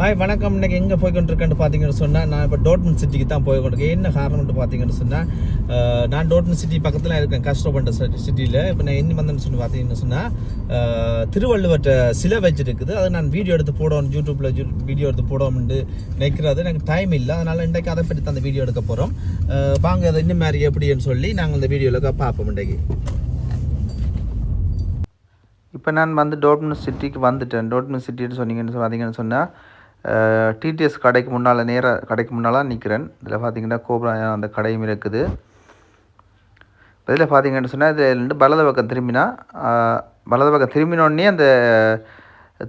Hi வணக்கம். இன்றைக்கி எங்கே போய் கொண்டிருக்கேன்னு பார்த்தீங்கன்னு சொன்னால் நான் இப்போ டோட்மன் சிட்டிக்கு தான் போய் கொண்டிருக்கேன் என்ன காரணம்னு பார்த்தீங்கன்னு சொன்னால் நான் டோட்மன் சிட்டி பக்கத்தில் இருக்கேன் கஷ்டப்பட்ட சிட்டியில். இப்போ நான் என்ன வந்தேன்னு சொல்லி பார்த்தீங்கன்னு சொன்னால் திருவள்ளுவர்கிட்ட சிலை வச்சுருக்குது. அதை நான் வீடியோ எடுத்து போடணும் யூடியூப்பில் வீடியோ எடுத்து போடணும்னு நினைக்கிறது. எனக்கு டைம் இல்லை. அதனால் இன்றைக்கு அதை பற்றி தான் அந்த வீடியோ எடுக்க போகிறோம் வாங்க அதை இன்னும் மாதிரி எப்படின்னு சொல்லி நாங்கள் அந்த வீடியோவில் பார்ப்போம் இன்றைக்கு. இப்போ நான் வந்து டோட்மன் சிட்டிக்கு வந்துட்டேன். டோட்மன் சிட்டின்னு சொன்னீங்கன்னு பார்த்தீங்கன்னு சொன்னால் டிடிஎஸ் கடைக்கு முன்னால் நேராக கடைக்கு முன்னால் நிற்கிறேன் இதில் பார்த்தீங்கன்னா கோபுரா அந்த கடையும் இருக்குது. இதில் பார்த்தீங்கன்னு சொன்னால் இதில் ரெண்டு வலது பக்கம் திரும்பினா வலது பக்கம் திரும்பினோடனே அந்த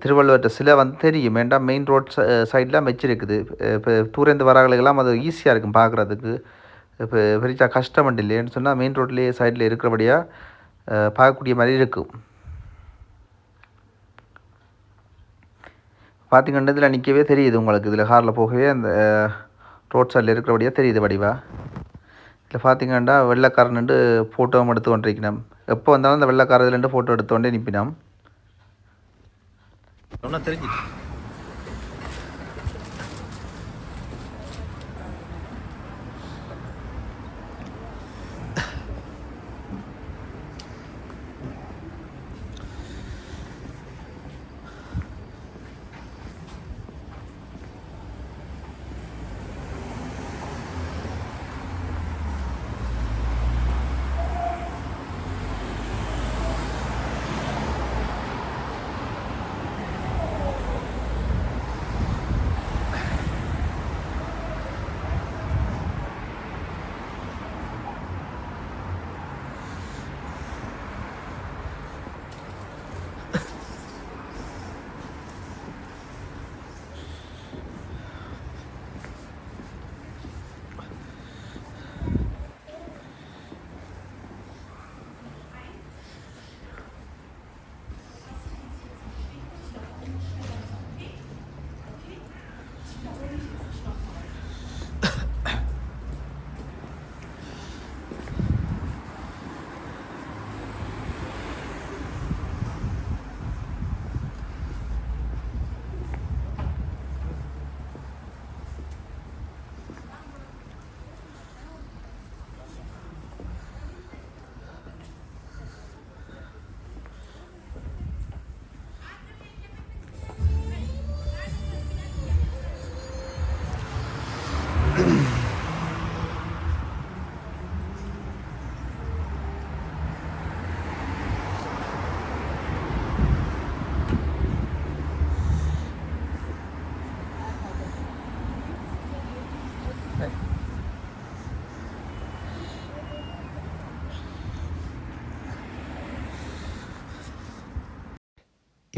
திருவள்ளுவர்கிட்ட சிலை வந்து தெரியும். வேண்டாம் மெயின் ரோட் சைட்லாம் வச்சிருக்குது இப்போ தூரந்து வராங்களுக்கெல்லாம் அது ஈஸியாக இருக்கும் பார்க்குறதுக்கு இப்போ பெரிய கஷ்டம் இல்லைன்னு சொன்னால் மெயின் ரோட்லேயே சைடில் இருக்கிறபடியாக பார்க்கக்கூடிய மாதிரி இருக்கும். பார்த்திங்கன்னா இதில் நிற்கவே தெரியுது உங்களுக்கு. இதில் காரில் போகவே அந்த ரோட் சைடில் இருக்கிறபடியாக தெரியுது வடிவா. இதில் பார்த்தீங்கன்னா வெள்ளைக்காரன்ட்டு ஃபோட்டோவும் எடுத்து கொண்டிருக்கணும் எப்போ வந்தாலும் அந்த வெள்ளைக்கார இதுலேருந்து ஃபோட்டோ எடுத்து கொண்டே நிற்பினோம் தெரிஞ்சு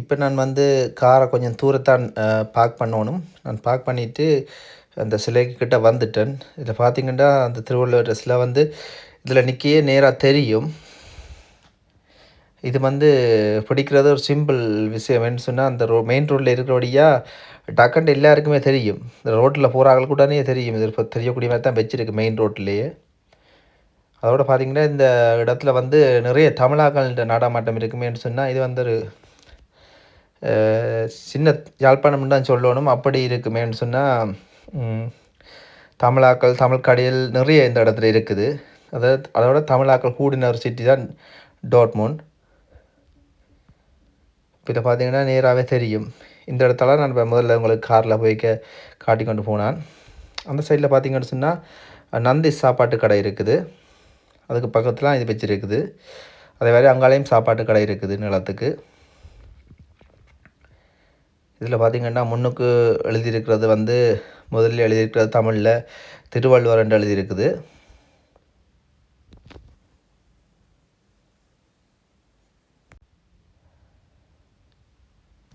இப்போ நான் வந்து காரை கொஞ்சம் தூரத்தான் பார்க் பண்ணணும். நான் பார்க் பண்ணிவிட்டு அந்த சிலைக்கு கிட்ட வந்துட்டேன். இதில் பார்த்தீங்கன்னா அந்த திருவள்ளுவர் சிலை வந்து இதில் நிற்கையே நேராக தெரியும். இது வந்து பிடிக்கிறது ஒரு சிம்பிள் விஷயம். என்ன சொன்னால் அந்த ரோ மெயின் ரோட்டில் இருக்கிறபடியாக டக்குன்ட்டு எல்லாருக்குமே தெரியும். இந்த ரோட்டில் போகிறாங்க கூடனே தெரியும். இது இப்போ தெரியக்கூடிய மாதிரி தான் வச்சுருக்கு மெயின் ரோட்லேயே அதோட பார்த்தீங்கன்னா இந்த இடத்துல வந்து நிறைய தமிழாக்கள் நாடாமாட்டம் இருக்குமேன்னு சொன்னால் இது வந்து ஒரு சின்ன யாழ்ப்பாணம் தான் சொல்லணும். அப்படி இருக்குமேன்னு சொன்னால் தமிழாக்கள் தமிழ் கடையில் நிறைய இந்த இடத்துல இருக்குது. அதாவது அதோட தமிழாக்கள் கூடின ஒரு சிட்டி தான் டோட்மோன் இப்போ இதை பார்த்தீங்கன்னா நேராகவே தெரியும். இந்த இடத்துல நான் இப்போ முதல்ல உங்களுக்கு காரில் போய் கே காட்டி கொண்டு போனான். அந்த சைடில் பார்த்தீங்கன்னு சொன்னால் நந்தி சாப்பாட்டு கடை இருக்குது. அதுக்கு பக்கத்தில் இது வச்சுருக்குது. அதே மாதிரி அங்காலையும் சாப்பாட்டு கடை இருக்குது நிலத்துக்கு. இதில் பார்த்தீங்கன்னா முன்னுக்கு எழுதியிருக்கிறது வந்து முதலில் எழுதியிருக்கிறது தமிழில் திருவள்ளுவர் என்று எழுதியிருக்குது.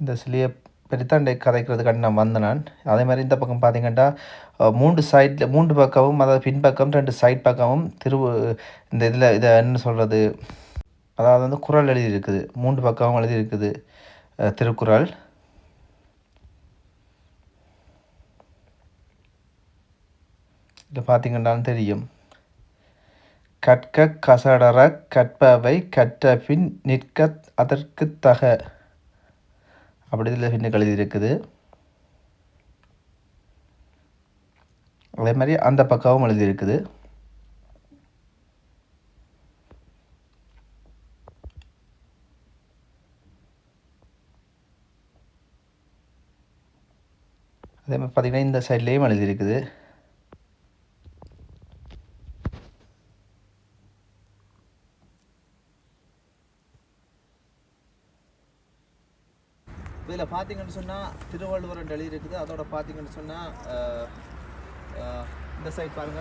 இந்த சிலையை பெரித்தாண்டை கதைக்கிறதுக்காண்டி நான் வந்தேன் நான். அதே மாதிரி இந்த பக்கம் பார்த்தீங்கன்னா மூன்று சைடில் மூன்று பக்கமும் அதாவது பின்பக்கம் ரெண்டு சைட் பக்கமும் திரு இந்த இதில் இதை என்ன சொல்கிறது அதாவது வந்து குறள் எழுதியிருக்குது. மூன்று பக்கமும் எழுதியிருக்குது திருக்குறள். இது பார்த்தீங்கன்னாலும் தெரியும். கற்க கசடற கற்பவை கற்ற பின் நிற்க அதற்கு தக. அப்படி இதில் பின்னுக்கு எழுதியிருக்குது. அதே மாதிரி அந்த பக்கமும் எழுதியிருக்குது. அதே மாதிரி பார்த்தீங்கன்னா இந்த சைட்லேயும் எழுதியிருக்குது. இதில் பார்த்தீங்கன்னு சொன்னால் திருவள்ளுவரன் டெலி இருக்குது. அதோட பார்த்தீங்கன்னு சொன்னால் இந்த சைட் பாருங்க.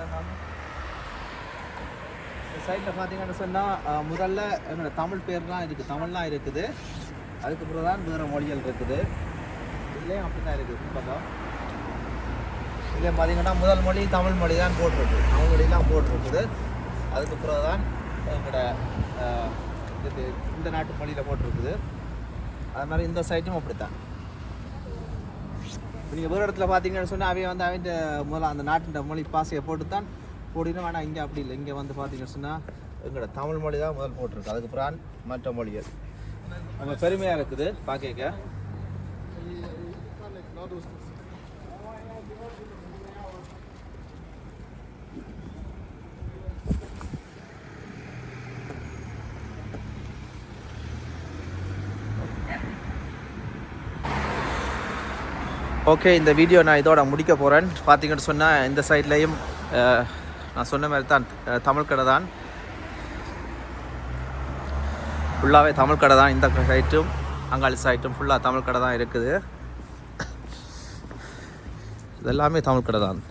இந்த சைட்டில் பார்த்தீங்கன்னு சொன்னால் முதல்ல என்னோடய தமிழ் பேர்லாம் இருக்குது தமிழ்லாம் இருக்குது. அதுக்கு பிறகு தான் வேறு மொழிகள் இருக்குது. இதுலேயும் அப்படி தான் இருக்குது. பக்கம் இதில் பார்த்தீங்கன்னா முதல் மொழி தமிழ் மொழி தான் போட்டிருக்கு. தமிழ் தான் போட்டிருக்குது. அதுக்கப்புறம் தான் எங்களோட இது இந்த நாட்டு மொழியில் போட்டிருக்குது. அது மாதிரி இந்த சைட்டும் அப்படித்தான். நீங்கள் வேறு இடத்துல பார்த்தீங்கன்னு சொன்னால் அவைய வந்து அவங்க முதல்ல அந்த நாட்டின் மொழி பாசையை போட்டு தான் போடினா வேணால் இங்கே அப்படி இல்லை. இங்கே வந்து பார்த்தீங்கன்னு சொன்னால் எங்களோட தமிழ் மொழி தான் முதல் போட்டிருக்கு. அதுக்கு பிரான் மற்ற மொழிகள். நம்ம பெருமையாக இருக்குது பார்க்க ஓகே இந்த வீடியோ நான் இதோட முடிக்க போகிறேன் பார்த்தீங்கன்னு சொன்னால் இந்த சைட்லேயும் நான் சொன்ன மாதிரி தான் தமிழ் கடை தான். ஃபுல்லாகவே தமிழ் கடை தான் இந்த சைட்டும் அங்காளி சைட்டும் ஃபுல்லாக தமிழ் கடை தான் இருக்குது. இது எல்லாமே தமிழ் கடை தான்.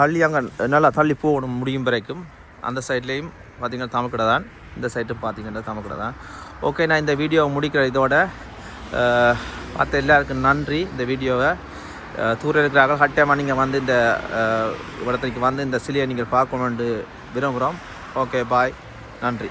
தள்ளி அங்கே நல்லா தள்ளி போகணும் முடியும் வரைக்கும். அந்த சைட்லேயும் பார்த்தீங்கன்னா தமிழ் கடை தான். இந்த சைட்டும் பார்த்தீங்கன்னா தமிழ் கடை தான். ஓகே நான் இந்த வீடியோவை முடிக்கிற இதோட மற்ற பார்த்த எல்லாருக்கும் நன்றி இந்த வீடியோவை. அஹ், தூர இருக்கிறார்கள். கட்டாயமாக நீங்கள் வந்து இந்த இடத்துக்கு வந்து இந்த சிலையை நீங்கள் பார்க்கணுன்ட்டு விரும்புகிறோம். ஓகே பாய் நன்றி.